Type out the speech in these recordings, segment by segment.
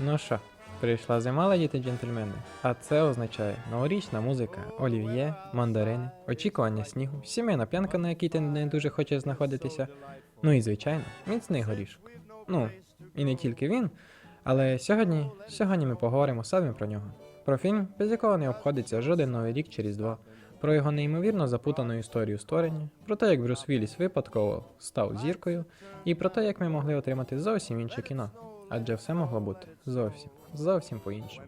Ну що, прийшла зима, леді джентльмени, а це означає новорічна музика, олів'є, мандарини, очікування снігу, сімейна п'янка, на якій ти не дуже хочеш знаходитися. Ну і звичайно, міцний горішок. Ну, і не тільки він, але сьогодні, сьогодні ми поговоримо саме про нього. Про фільм, без якого не обходиться жоден новий рік через два. Про його неймовірно запутану історію створення, про те, як Брюс Вілліс випадково став зіркою, і про те, як ми могли отримати зовсім інше кіно. Адже все могло бути зовсім, зовсім по-іншому.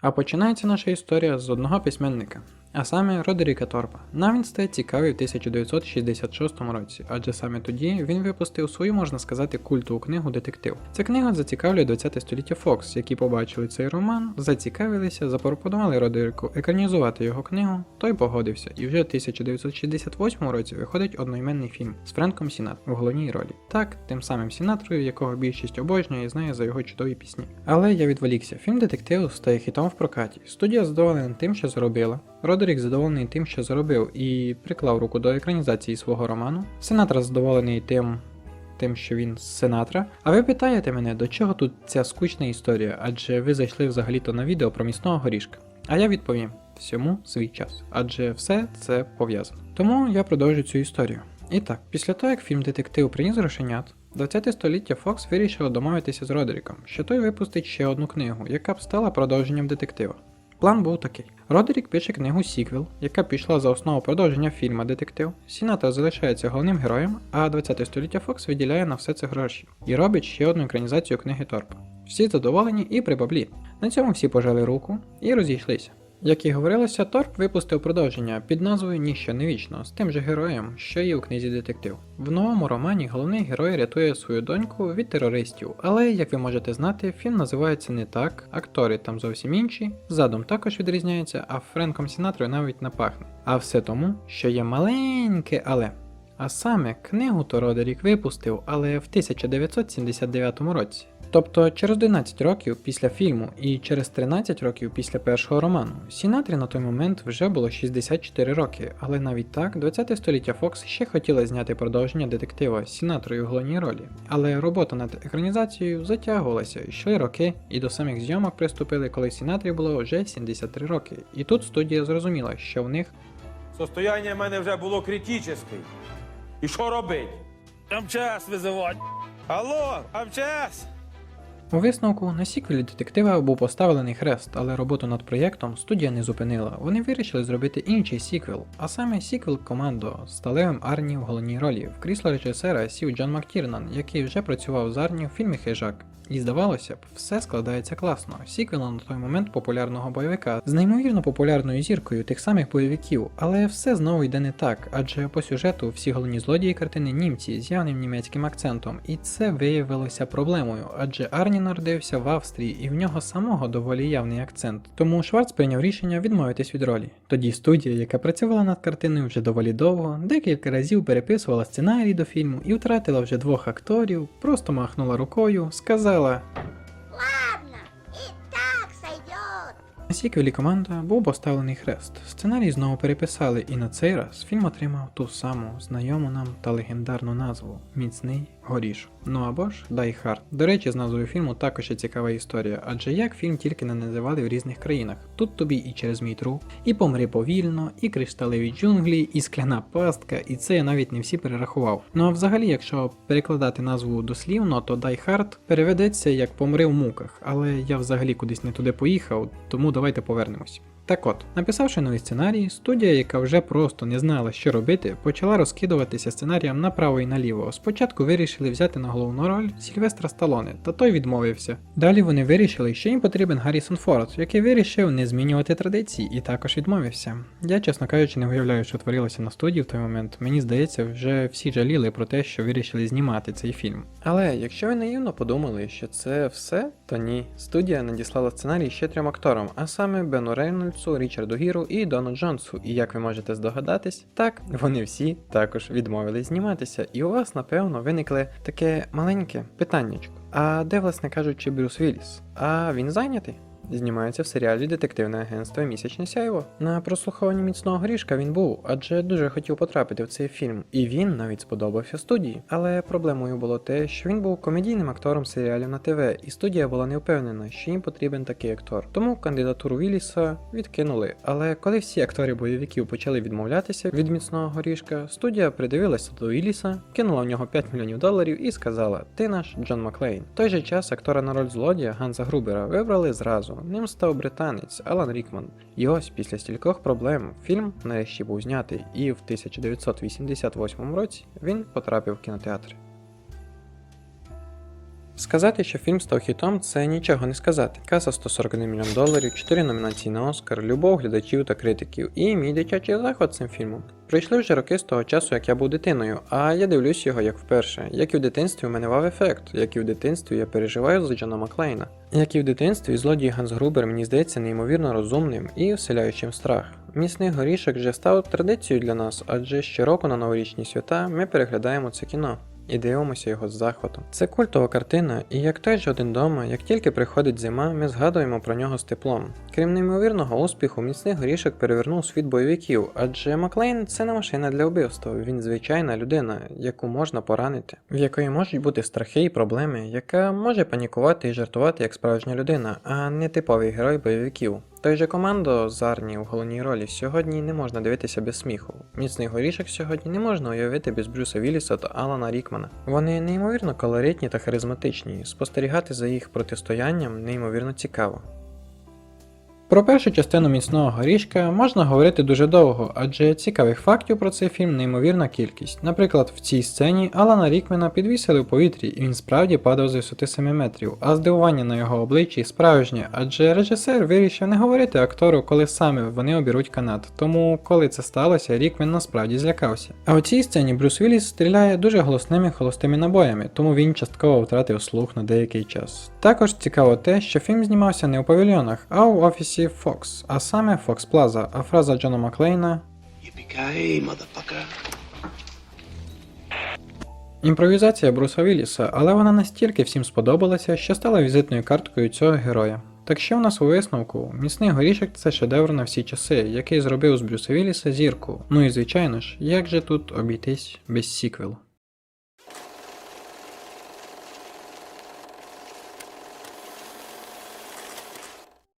А починається наша історія з одного письменника, а саме Родеріка Торпа. Нам він стає цікавий в 1966 році, адже саме тоді він випустив свою, можна сказати, культову книгу Детектив. Ця книга зацікавлює 20 століття Фокс, які побачили цей роман, зацікавилися, запропонували Родеріку екранізувати його книгу, той погодився, і вже в 1968 році виходить одноіменний фільм з Френком Сінат в головній ролі. Так, тим самим Сінатрою, якого більшість обожнює і знає за його чудові пісні. Але я відволікся. Фільм Детектив стає хітом в прокаті. Студія задоволена тим, що зробила. Родерік задоволений тим, що зробив, і приклав руку до екранізації свого роману. Сенатор задоволений тим. Тим, що він з Сенатра. А ви питаєте мене, до чого тут ця скучна історія? Адже ви зайшли взагалі-то на відео про місного горішка. А я відповім всьому свій час, адже все це пов'язано. Тому я продовжу цю історію. І так, після того, як фільм Детектив приніс грошенят, 20 століття Фокс вирішило домовитися з Родеріком, що той випустить ще одну книгу, яка б стала продовженням детектива. План був такий: Родерік пише книгу Сіквел, яка пішла за основу продовження фільма Детектив. Сінатор залишається головним героєм, а 20 століття Фокс виділяє на все це гроші і робить ще одну екранізацію книги Торпа. Всі задоволені і при баблі. На цьому всі пожали руку і розійшлися. Як і говорилося, Торп випустив продовження під назвою Ніщо не вічно з тим же героєм, що є у книзі Детектив. В новому романі головний герой рятує свою доньку від терористів, але, як ви можете знати, фільм називається не так, актори там зовсім інші, задум також відрізняється, а Френком Сінатрою навіть не пахне. А все тому, що є маленьке але. А саме книгу то Родерік випустив, але в 1979 році. Тобто через 11 років після фільму і через 13 років після першого роману. Сінатрі на той момент вже було 64 роки, але навіть так, 20 століття Фокс ще хотіла зняти продовження детектива Сінатрою в головній ролі. Але робота над екранізацією затягувалася, йшли роки, і до самих зйомок приступили, коли Сінатрі було вже 73 роки. І тут студія зрозуміла, що в них Состояние в мене вже було критичне. І що робить? МЧС визивати. Алло, МЧС! У висновку на сіквелі детектива був поставлений хрест, але роботу над проєктом студія не зупинила. Вони вирішили зробити інший сіквел, а саме сіквел Командо з сталевим Арні в головній ролі. В крісло режисера сів Джон Мактірнан, який вже працював з Арні в фільмі Хижак. І здавалося б, все складається класно. Сіквел на той момент популярного бойовика з неймовірно популярною зіркою тих самих бойовиків, але все знову йде не так, адже по сюжету всі головні злодії картини німці з явним німецьким акцентом, і це виявилося проблемою, адже Арні народився в Австрії і в нього самого доволі явний акцент. Тому Шварц прийняв рішення відмовитись від ролі. Тоді студія, яка працювала над картиною вже доволі довго, декілька разів переписувала сценарій до фільму і втратила вже двох акторів, просто махнула рукою, сказала. Ладно, і так сойдет. На сіквелі команда був поставлений хрест. Сценарій знову переписали, і на цей раз фільм отримав ту саму знайому нам та легендарну назву Міцний горішок. Ну або ж Die Hard. До речі, з назвою фільму також є цікава історія, адже як фільм тільки не називали в різних країнах. Тут тобі і через мій труп, і помри повільно, і кришталеві джунглі, і скляна пастка, і це я навіть не всі перерахував. Ну а взагалі, якщо перекладати назву дослівно, то Die Hard переведеться як помри в муках, але я взагалі кудись не туди поїхав, тому давайте повернемось. Так от, написавши новий сценарій, студія, яка вже просто не знала, що робити, почала розкидуватися сценарієм направо і наліво. Спочатку вирішили взяти на головну роль Сільвестра Сталоне, та той відмовився. Далі вони вирішили, що їм потрібен Гаррісон Форд, який вирішив не змінювати традиції і також відмовився. Я, чесно кажучи, не уявляю, що творилося на студії в той момент. Мені здається, вже всі жаліли про те, що вирішили знімати цей фільм. Але якщо ви наївно подумали, що це все, то ні. Студія надіслала сценарій ще трьом акторам, а саме Бену Рейнольдсу, Річарду Гіру і Дону Джонсу. І як ви можете здогадатись, так вони всі також відмовились зніматися. І у вас, напевно, виникли таке маленьке питаннячко. А де, власне кажучи, Брюс Вілліс? А він зайнятий? Знімається в серіалі Детективне агентство Місячне сяйво. На прослуховуванні міцного горішка він був, адже дуже хотів потрапити в цей фільм, і він навіть сподобався студії. Але проблемою було те, що він був комедійним актором серіалів на ТВ, і студія була не впевнена, що їм потрібен такий актор. Тому кандидатуру Вілліса відкинули. Але коли всі актори бойовиків почали відмовлятися від міцного горішка, студія придивилася до Вілліса, кинула в нього 5 мільйонів доларів і сказала: Ти наш Джон Маклейн. В той же час актора на роль злодія Ганса Грубера вибрали зразу. Ним став британець Алан Рікман. І ось після стількох проблем фільм нарешті був знятий, і в 1988 році він потрапив в кінотеатри. Сказати, що фільм став хітом, це нічого не сказати. Каса 141 мільйон доларів, 4 номінації на Оскар, любов глядачів та критиків, і мій дитячий захват цим фільмом. Пройшли вже роки з того часу, як я був дитиною, а я дивлюсь його як вперше. Як і в дитинстві у мене вав ефект, як і в дитинстві я переживаю за Джона Маклейна. Як і в дитинстві, злодій Ганс Грубер мені здається неймовірно розумним і вселяючим страх. Місний горішок вже став традицією для нас, адже щороку на новорічні свята ми переглядаємо це кіно. І дивимося його з захватом. Це культова картина, і як той же один дома, як тільки приходить зима, ми згадуємо про нього з теплом. Крім неймовірного успіху, міцний горішок перевернув світ бойовиків, адже Маклейн це не машина для вбивства, він звичайна людина, яку можна поранити, в якої можуть бути страхи і проблеми, яка може панікувати і жартувати як справжня людина, а не типовий герой бойовиків. Той же командо з Арні в головній ролі сьогодні не можна дивитися без сміху. Міцний горішок сьогодні не можна уявити без Брюса Вілліса та Алана Рікмана. Вони неймовірно колоритні та харизматичні. Спостерігати за їх протистоянням неймовірно цікаво. Про першу частину міцного горішка можна говорити дуже довго, адже цікавих фактів про цей фільм неймовірна кількість. Наприклад, в цій сцені Алана Рікмена підвісили в повітрі, і він справді падав з висоти 7 метрів, а здивування на його обличчі справжнє, адже режисер вирішив не говорити актору, коли саме вони обіруть канат. Тому, коли це сталося, Рікмен насправді злякався. А у цій сцені Брюс Вілліс стріляє дуже голосними холостими набоями, тому він частково втратив слух на деякий час. Також цікаво те, що фільм знімався не у павільйонах, а у офісі Fox, а саме Fox Plaza, а фраза Джона Маклейна Імпровізація Бруса Вілліса, але вона настільки всім сподобалася, що стала візитною карткою цього героя. Так що в нас у висновку, міцний горішок це шедевр на всі часи, який зробив з Брюса Вілліса зірку. Ну і звичайно ж, як же тут обійтись без сіквелу?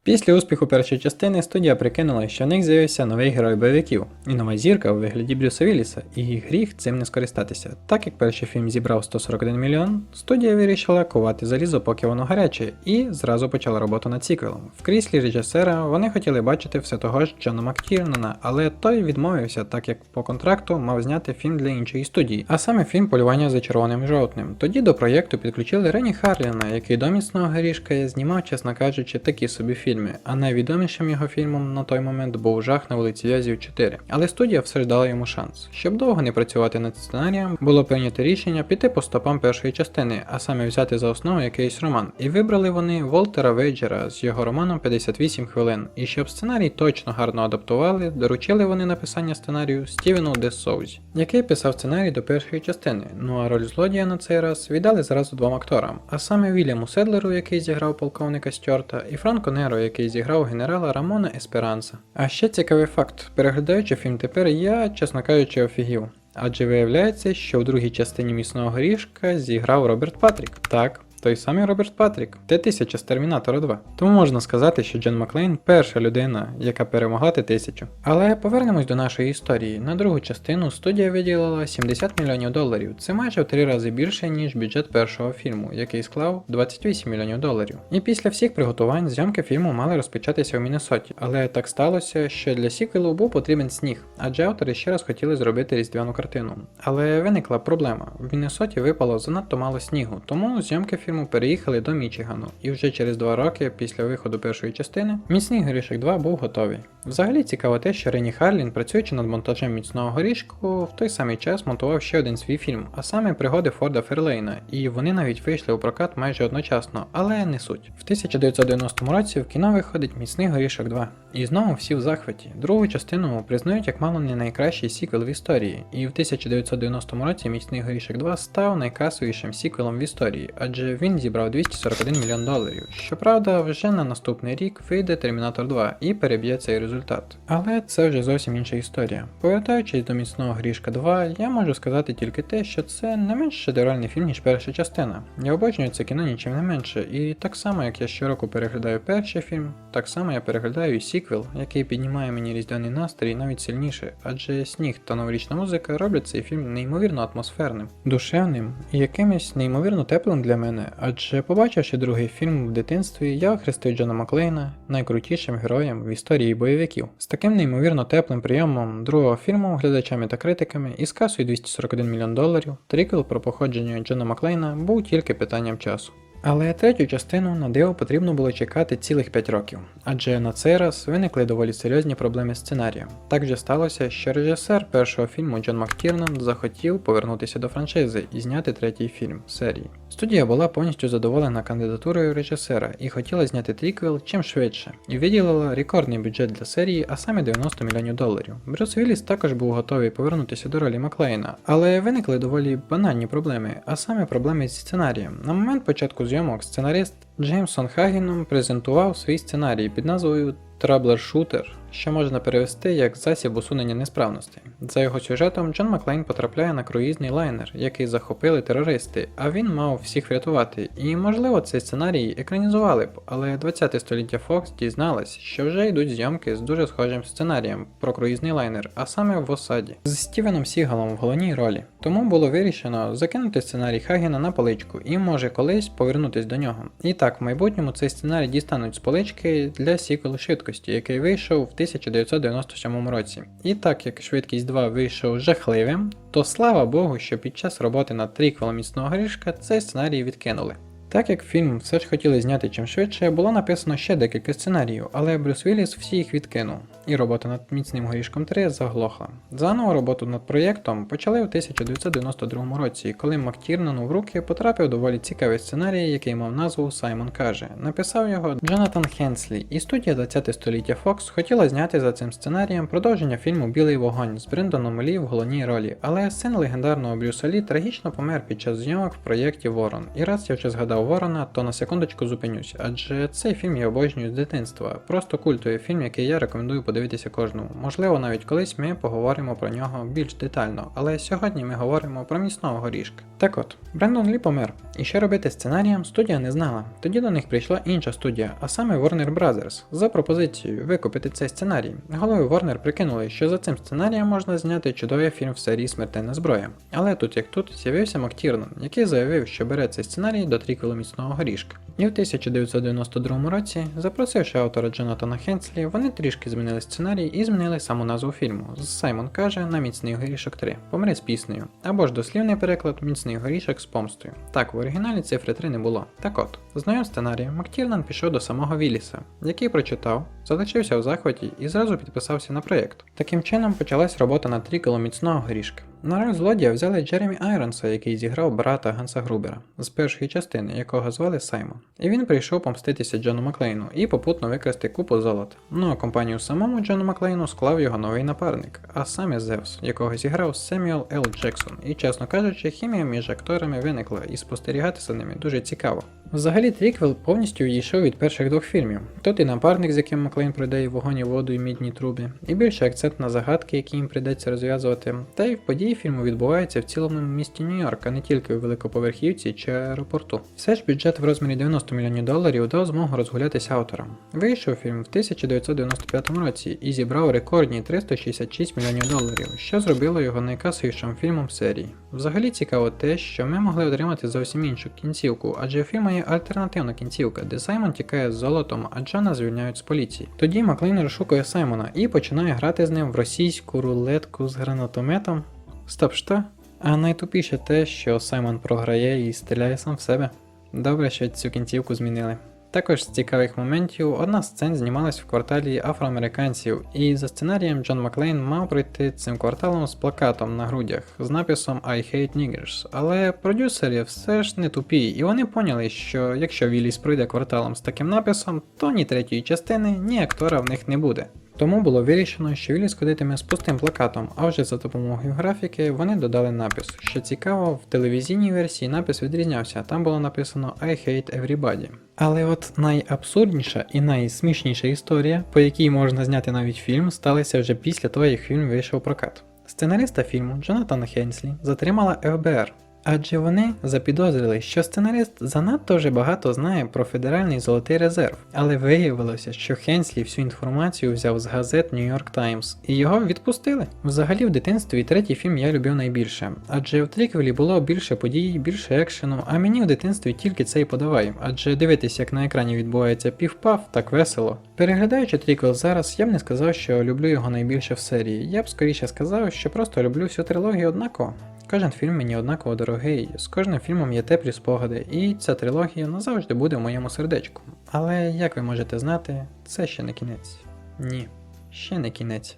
Після успіху першої частини студія прикинула, що в них з'явився новий герой бойовиків і нова зірка у вигляді Брюса Вілліса, і гріх цим не скористатися. Так як перший фільм зібрав 141 мільйон, студія вирішила кувати залізо, поки воно гаряче, і зразу почала роботу над сіквелом. В кріслі режисера вони хотіли бачити все того ж Джона Мактірнана, але той відмовився, так як по контракту мав зняти фільм для іншої студії, а саме фільм Полювання за червоним жовтним. Тоді до проєкту підключили Рені Харліна, який до міцного горішка знімав, чесно кажучи, такі собі фільми. А найвідомішим його фільмом на той момент був жах на вулиці В'язів 4. Але студія все ж дала йому шанс. Щоб довго не працювати над сценарієм, було прийнято рішення піти по стопам першої частини, а саме взяти за основу якийсь роман. І вибрали вони Волтера Вейджера з його романом 58 хвилин. І щоб сценарій точно гарно адаптували, доручили вони написання сценарію Стівену Де Соузі, який писав сценарій до першої частини. Ну а роль злодія на цей раз віддали зразу двом акторам, а саме Вільяму Седлеру, який зіграв полковника Стюарта, і Франко Неро, який зіграв генерала Рамона Есперанса. А ще цікавий факт: переглядаючи фільм тепер, я, чесно кажучи, офігів. Адже виявляється, що в другій частині міцного горішка зіграв Роберт Патрік. Так, той самий Роберт Патрік, Т-1000 з Термінатора 2. Тому можна сказати, що Джон Маклейн перша людина, яка перемогла Т-1000. Але повернемось до нашої історії. На другу частину студія виділила 70 мільйонів доларів. Це майже в три рази більше, ніж бюджет першого фільму, який склав 28 мільйонів доларів. І після всіх приготувань зйомки фільму мали розпочатися в Міннесоті. Але так сталося, що для сіквелу був потрібен сніг, адже автори ще раз хотіли зробити різдвяну картину. Але виникла проблема: в Міннесоті випало занадто мало снігу, тому зйомки фільму переїхали до Мічигану, і вже через два роки після виходу першої частини міцний горішок 2 був готовий. Взагалі цікаво те, що Рені Харлін, працюючи над монтажем міцного горішку, в той самий час монтував ще один свій фільм, а саме пригоди Форда Ферлейна, і вони навіть вийшли у прокат майже одночасно, але не суть. В 1990 році в кіно виходить міцний горішок 2. І знову всі в захваті. Другу частину признають як мало не найкращий сіквел в історії, і в 1990 році міцний горішок 2 став найкасовішим сіквелом в історії, адже він зібрав 241 мільйон доларів. Щоправда, вже на наступний рік вийде Термінатор 2 і переб'є цей результат. Але це вже зовсім інша історія. Повертаючись до міцного грішка 2, я можу сказати тільки те, що це не менш шедевральний фільм, ніж перша частина. Я обожнюю це кіно нічим не менше, і так само як я щороку переглядаю перший фільм, так само я переглядаю і сіквел, який піднімає мені різдвяний настрій навіть сильніше, адже сніг та новорічна музика роблять цей фільм неймовірно атмосферним, душевним і якимось неймовірно теплим для мене, адже побачивши другий фільм в дитинстві, я охрестив Джона Маклейна найкрутішим героєм в історії бойовиків. З таким неймовірно теплим прийомом другого фільму глядачами та критиками із касою 241 мільйон доларів, триквел про походження Джона Маклейна був тільки питанням часу. Але третю частину на диво потрібно було чекати цілих 5 років, адже на цей раз виникли доволі серйозні проблеми з сценарієм. Так же сталося, що режисер першого фільму Джон Мактірнан захотів повернутися до франшизи і зняти третій фільм серії. Студія була повністю задоволена кандидатурою режисера і хотіла зняти тріквел чим швидше, і виділила рекордний бюджет для серії, а саме 90 мільйонів доларів. Брюс Вілліс також був готовий повернутися до ролі Маклейна, але виникли доволі банальні проблеми, а саме проблеми зі сценарієм. На момент початку зйомок сценарист Джеймсон Хагіном презентував свій сценарій під назвою Траблер-шутер, що можна перевести як засіб усунення несправностей. За його сюжетом, Джон Маклейн потрапляє на круїзний лайнер, який захопили терористи, а він мав всіх врятувати. І можливо цей сценарій екранізували б, але 20 століття Fox дізналась, що вже йдуть зйомки з дуже схожим сценарієм про круїзний лайнер, а саме в осаді, з Стівеном Сігалом в головній ролі. Тому було вирішено закинути сценарій Хагіна на поличку і може колись повернутись до нього. І так, в майбутньому цей сценарій дістануть з полички для сіквелу швидкості, який вийшов в 1997 році. І так як швидкість 2 вийшов жахливим, то слава Богу, що під час роботи над триквелом міцного грішка цей сценарій відкинули. Так як фільм все ж хотіли зняти чим швидше, було написано ще декілька сценаріїв, але Брюс Вілліс всі їх відкинув, і робота над міцним горішком 3 заглохла. Заново роботу над проєктом почали у 1992 році, коли Мактірнану в руки потрапив доволі цікавий сценарій, який мав назву Саймон каже. Написав його Джонатан Хенслі, і студія 20 століття Fox хотіла зняти за цим сценарієм продовження фільму Білий вогонь з Брендоном Лі в головній ролі, але син легендарного Брюса Лі трагічно помер під час зйомок в проєкті Ворон. І раз я вже згадав Ворона, то на секундочку зупинюсь, адже цей фільм я обожнюю з дитинства. Просто культовий фільм, який я рекомендую подивитися кожному. Можливо, навіть колись ми поговоримо про нього більш детально, але сьогодні ми говоримо про міцного горішка. Так от, Брендон Лі помер. І що робити сценарієм, студія не знала. Тоді до них прийшла інша студія, а саме Warner Brothers, за пропозицією викупити цей сценарій. Голови Warner прикинули, що за цим сценарієм можна зняти чудовий фільм в серії Смертельна зброя. Але тут як тут з'явився Мактірнан, який заявив, що бере цей сценарій до тріквелу міцного горішка. І в 1992 році, запросивши автора Джонатана Хенслі, вони трішки змінили сценарій і змінили саму назву фільму. З Саймон каже на міцний горішок 3. Помре з піснею. Або ж дослівний переклад міцний горішок з помстою. Так, в оригіналі цифри 3 не було. Так от, знайом сценарія, Мактірнан пішов до самого Вілліса, який прочитав, залишився в захваті і зразу підписався на проєкт. Таким чином почалась робота над трікелом міцного горішка. На роль злодія взяли Джеремі Айронса, який зіграв брата Ганса Грубера з першої частини, якого звали Саймон. І він прийшов помститися Джону Маклейну і попутно викрасти купу золота. Ну а компанію самому Джону Маклейну склав його новий напарник, а саме Зевс, якого зіграв Семюел Л. Джексон. І чесно кажучи, хімія між акторами виникла, і спостерігати за ними дуже цікаво. Взагалі, тріквел повністю відійшов від перших двох фільмів. Тут і напарник, з яким Маклейн пройде і вогонь, воду, і мідні труби, і більше акцент на загадки, які їм прийдеться розв'язувати. Та й в події фільму відбуваються в цілому місті Нью-Йорк, а не тільки у великоповерхівці чи аеропорту. Все ж бюджет в розмірі 90 мільйонів доларів дав змогу розгулятися авторам. Вийшов фільм в 1995 році і зібрав рекордні 366 мільйонів доларів, що зробило його найкасовішим фільмом серії. Взагалі цікаво те, що ми могли отримати зовсім іншу кінцівку, адже у фільму є альтернативна кінцівка, де Саймон тікає з золотом, а Джона звільняють з поліції. Тоді Маклейн розшукує Саймона і починає грати з ним в російську рулетку з гранатометом. Стоп, що? А найтупіше те, що Саймон програє і стріляє сам в себе. Добре, що цю кінцівку змінили. Також з цікавих моментів одна з сцен знімалась в кварталі афроамериканців, і за сценарієм Джон Маклейн мав пройти цим кварталом з плакатом на грудях з написом I hate niggers. Але продюсери все ж не тупі, і вони поняли, що якщо Вілліс пройде кварталом з таким написом, то ні третьої частини, ні актора в них не буде. Тому було вирішено, що Вілліс ходитиме з пустим плакатом, а вже за допомогою графіки вони додали напис. Що цікаво, в телевізійній версії напис відрізнявся, там було написано I hate everybody. Але от найабсурдніша і найсмішніша історія, по якій можна зняти навіть фільм, сталася вже після того, як фільм вийшов прокат. Сценариста фільму Джонатана Хенслі затримала ФБР, адже вони запідозрили, що сценарист занадто вже багато знає про федеральний золотий резерв, але виявилося, що Хенслі всю інформацію взяв з газет New York Times, і його відпустили. Взагалі в дитинстві третій фільм я любив найбільше, адже в триквелі було більше подій, більше екшену, а мені в дитинстві тільки це й подавай, адже дивитись, як на екрані відбувається півпав, так весело. Переглядаючи триквел зараз, я б не сказав, що люблю його найбільше в серії. Я б скоріше сказав, що просто люблю всю трилогію однаково. Кожен фільм мені однаково дорогий, з кожним фільмом є теплі спогади, і ця трилогія назавжди буде в моєму сердечку. Але як ви можете знати, це ще не кінець. Ні, ще не кінець.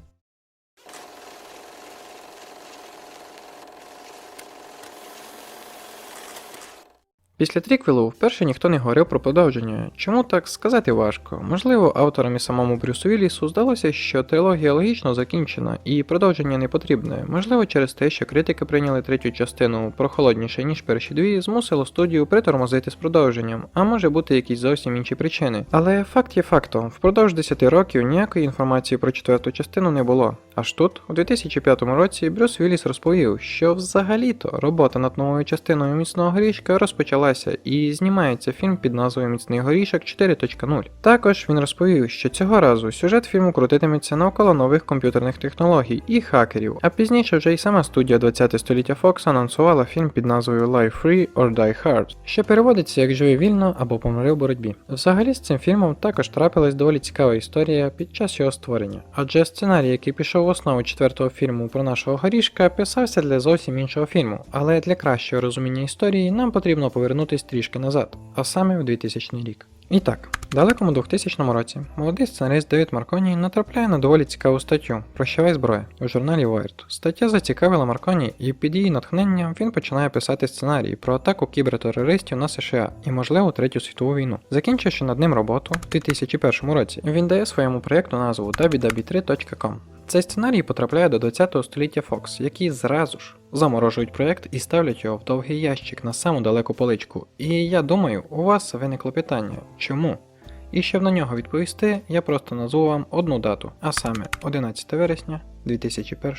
Після тріквелу вперше ніхто не говорив про продовження. Чому так сказати важко? Можливо, авторам і самому Брюсу Віллісу здалося, що трилогія логічно закінчена і продовження не потрібне. Можливо, через те, що критики прийняли третю частину прохолодніше, ніж перші дві, змусило студію притормозити з продовженням, а може бути якісь зовсім інші причини. Але факт є фактом: впродовж 10 років ніякої інформації про четверту частину не було. Аж тут, у 2005 році, Брюс Вілліс розповів, що взагалі-то робота над новою частиною міцного горішка розпочалася і знімається фільм під назвою Міцний горішок 4.0. Також він розповів, що цього разу сюжет фільму крутитиметься навколо нових комп'ютерних технологій і хакерів, а пізніше вже й сама студія 20 століття Fox анонсувала фільм під назвою Life Free or Die Hard, що переводиться як живи вільно або помри в боротьбі. Взагалі з цим фільмом також трапилась доволі цікава історія під час його створення, адже сценарій, який пішов в основу четвертого фільму про нашого горішка, писався для зовсім іншого фільму, але для кращого розуміння історії нам потрібно повернутись трішки назад, а саме у 2000 рік. І так, в далекому 2000 році молодий сценарист Девід Марконі натрапляє на доволі цікаву статтю Прощавай зброя у журналі Wired. Стаття зацікавила Марконі, і під її натхненням він починає писати сценарій про атаку кібертерористів на США і, можливо, Третю світову війну. Закінчивши над ним роботу в 2001 році, він дає своєму проєкту назву www3.com. Цей сценарій потрапляє до 20 століття Fox, які зразу ж заморожують проєкт і ставлять його в довгий ящик на саму далеку поличку. І я думаю, у вас виникло питання, чому? І щоб на нього відповісти, я просто назву вам одну дату, а саме 11 вересня 2001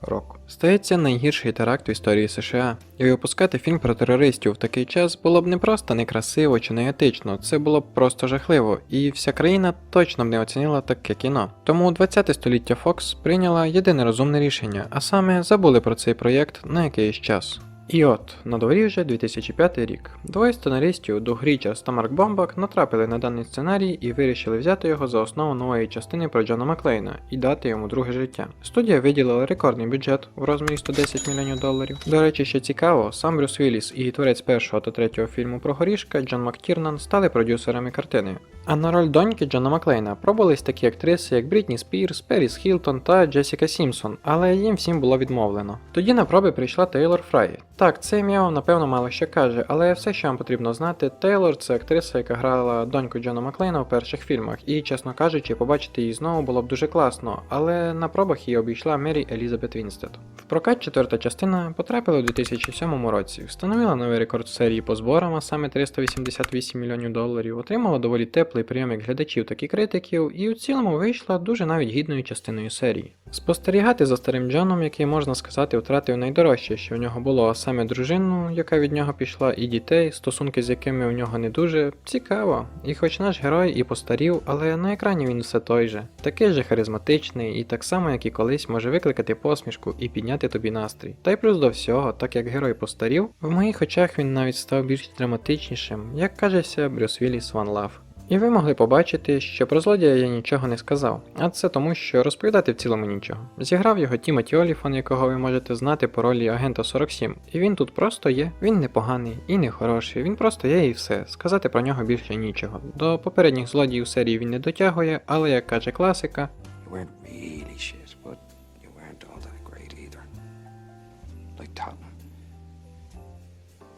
року. Стається найгірший теракт в історії США, і випускати фільм про терористів в такий час було б не просто некрасиво чи не етично, це було б просто жахливо, і вся країна точно б не оцінила таке кіно. Тому 20 століття Fox прийняла єдине розумне рішення, а саме забули про цей проєкт на якийсь час. І от, на дворі вже 2005 рік. Двоє сценаристів, Дуг Річарс та Марк Бомбак, натрапили на даний сценарій і вирішили взяти його за основу нової частини про Джона Маклейна і дати йому друге життя. Студія виділила рекордний бюджет в розмірі 110 мільйонів доларів. До речі, що цікаво, сам Брюс Вілліс і творець першого та третього фільму про горішка Джон Мактірнан стали продюсерами картини. А на роль доньки Джона Маклейна пробувались такі актриси, як Брітні Спірс, Періс Хілтон та Джесіка Сімпсон, але їм всім було відмовлено. Тоді на проби прийшла Тейлор Фрай. Так, це ім'я вам напевно мало що каже, але все, що вам потрібно знати, Тейлор це актриса, яка грала доньку Джона Маклейна в перших фільмах, і, чесно кажучи, побачити її знову було б дуже класно, але на пробах її обійшла Мері Елізабет Вінстед. В прокат четверта частина потрапила у 2007 році, встановила новий рекорд серії по зборам, а саме 388 мільйонів доларів, отримала доволі теплий прийом як глядачів, так і критиків, і у цілому вийшла дуже навіть гідною частиною серії. Спостерігати за старим Джоном, який можна сказати, втратив найдорожче, що в нього було, саме дружину, яка від нього пішла, і дітей, стосунки з якими у нього не дуже цікаво. І хоч наш герой і постарів, але на екрані він все той же, такий же харизматичний, і так само, як і колись, може викликати посмішку і підняти тобі настрій. Та й плюс до всього, так як герой постарів, в моїх очах він навіть став більш драматичнішим, як кажеться Брюс Вілліс One Love. І ви могли побачити, що про злодія я нічого не сказав, а це тому, що розповідати в цілому нічого. Зіграв його Тімоті Оліфан, якого ви можете знати по ролі агента 47, і він тут просто є. Він не поганий і не хороший, він просто є і все. Сказати про нього більше нічого. До попередніх злодіїв серії він не дотягує, але як каже класика.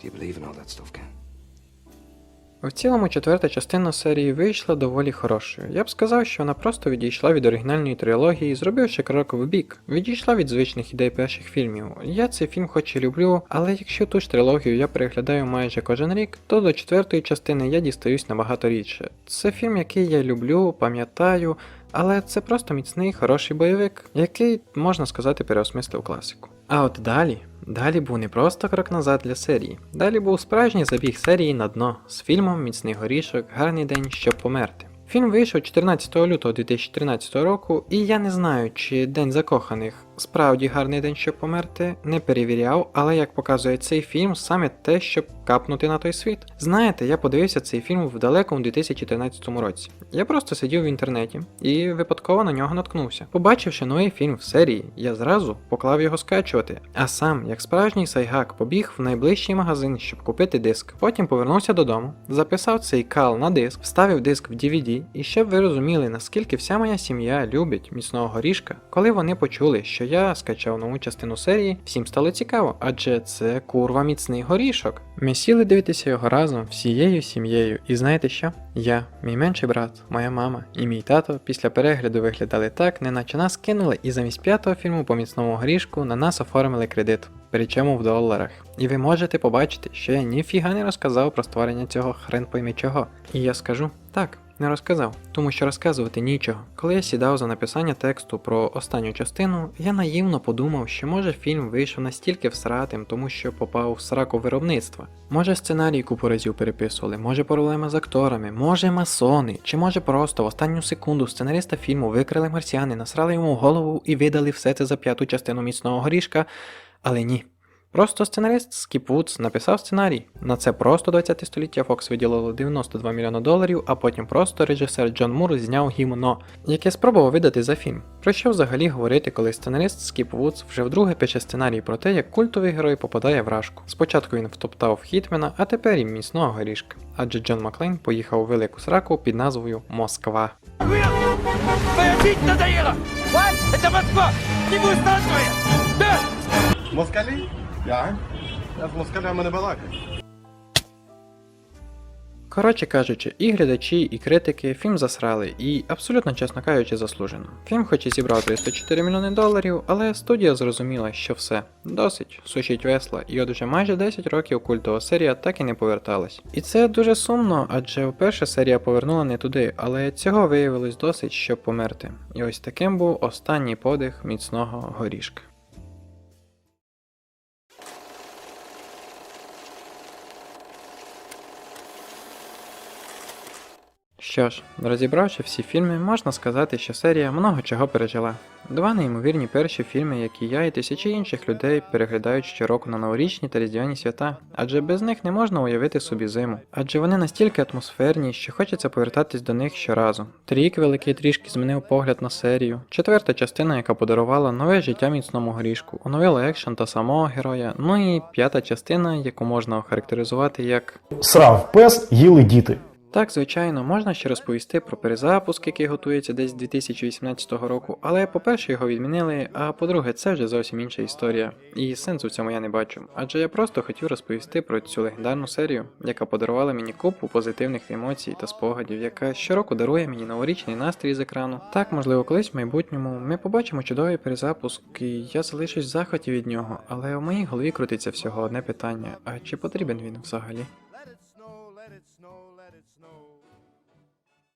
Do you believe in all that stuff, Ken? В цілому четверта частина серії вийшла доволі хорошою. Я б сказав, що вона просто відійшла від оригінальної трилогії, зробивши крок в бік, відійшла від звичних ідей перших фільмів. Я цей фільм хоч і люблю, але якщо ту ж трилогію я переглядаю майже кожен рік, то до четвертої частини я дістаюсь набагато рідше. Це фільм, який я люблю, пам'ятаю, але це просто міцний, хороший бойовик, який, можна сказати, переосмислив класику. А от далі, далі був не просто крок назад для серії. Далі був справжній забіг серії на дно з фільмом Міцний горішок, гарний день, щоб померти. Фільм вийшов 14 лютого 2013 року, і я не знаю, чи День закоханих справді гарний день, щоб померти, не перевіряв, але як показує цей фільм, саме те, щоб капнути на той світ. Знаєте, я подивився цей фільм в далекому 2013 році. Я просто сидів в інтернеті і випадково на нього наткнувся. Побачивши новий фільм в серії, я зразу поклав його скачувати, а сам, як справжній сайгак, побіг в найближчий магазин, щоб купити диск. Потім повернувся додому, записав цей кал на диск, вставив диск в DVD, і щоб ви розуміли, наскільки вся моя сім'я любить міцного горішка, коли вони почули, що я скачав нову частину серії, всім стало цікаво, адже це курва міцний горішок. Ми сіли дивитися його разом всією сім'єю, і знаєте що? Я, мій менший брат, моя мама і мій тато після перегляду виглядали так, неначе нас кинули, і замість п'ятого фільму по міцному горішку на нас оформили кредит. Причому в доларах. І ви можете побачити, що я ніфіга не розказав про створення цього хрен пойми чого. І я скажу так, не розказав, тому що розказувати нічого. Коли я сідав за написання тексту про останню частину, я наївно подумав, що може фільм вийшов настільки всратим, тому що попав в сраку виробництва. Може сценарій купу разів переписували, може проблеми з акторами, може масони, чи може просто в останню секунду сценариста фільму викрили марсіани, насрали йому голову і видали все це за п'яту частину міцного горішка. Але ні. Просто сценарист Скіп Вудс написав сценарій. На це просто 20 століття Fox виділило 92 мільйони доларів, а потім просто режисер Джон Мур зняв гімно, яке спробував видати за фільм. Про що взагалі говорити, коли сценарист Скіп Вудс вже вдруге пише сценарій про те, як культовий герой попадає в рашку. Спочатку він втоптав Хітмена, а тепер і міцного горішка. Адже Джон Маклейн поїхав у велику сраку під назвою Москва. Москалі? Я? Я з москалями не балакаю. Коротше кажучи, і глядачі, і критики фільм засрали, і абсолютно чесно кажучи, заслужено. Фільм хоч і зібрав 304 мільйони доларів, але студія зрозуміла, що все, досить, сушіть весла, і от вже майже 10 років культова серія так і не поверталась. І це дуже сумно, адже вперше серія повернула не туди, але цього виявилось досить, щоб померти. І ось таким був останній подих міцного горішка. Що ж, розібравши всі фільми, можна сказати, що серія много чого пережила. Два неймовірні перші фільми, які я і тисячі інших людей переглядають щороку на новорічні та різдвяні свята, адже без них не можна уявити собі зиму. Адже вони настільки атмосферні, що хочеться повертатись до них щоразу. Трік великий трішки змінив погляд на серію. Четверта частина, яка подарувала нове життя міцному горішку, оновила екшен та самого героя. Ну і п'ята частина, яку можна охарактеризувати як Срав пес, їли діти. Так, звичайно, можна ще розповісти про перезапуск, який готується десь з 2018 року, але по-перше, його відмінили, а по-друге, це вже зовсім інша історія, і сенсу в цьому я не бачу. Адже я просто хотів розповісти про цю легендарну серію, яка подарувала мені купу позитивних емоцій та спогадів, яка щороку дарує мені новорічний настрій з екрану. Так, можливо, колись в майбутньому ми побачимо чудовий перезапуск, і я залишусь в захваті від нього, але у моїй голові крутиться всього одне питання: а чи потрібен він взагалі?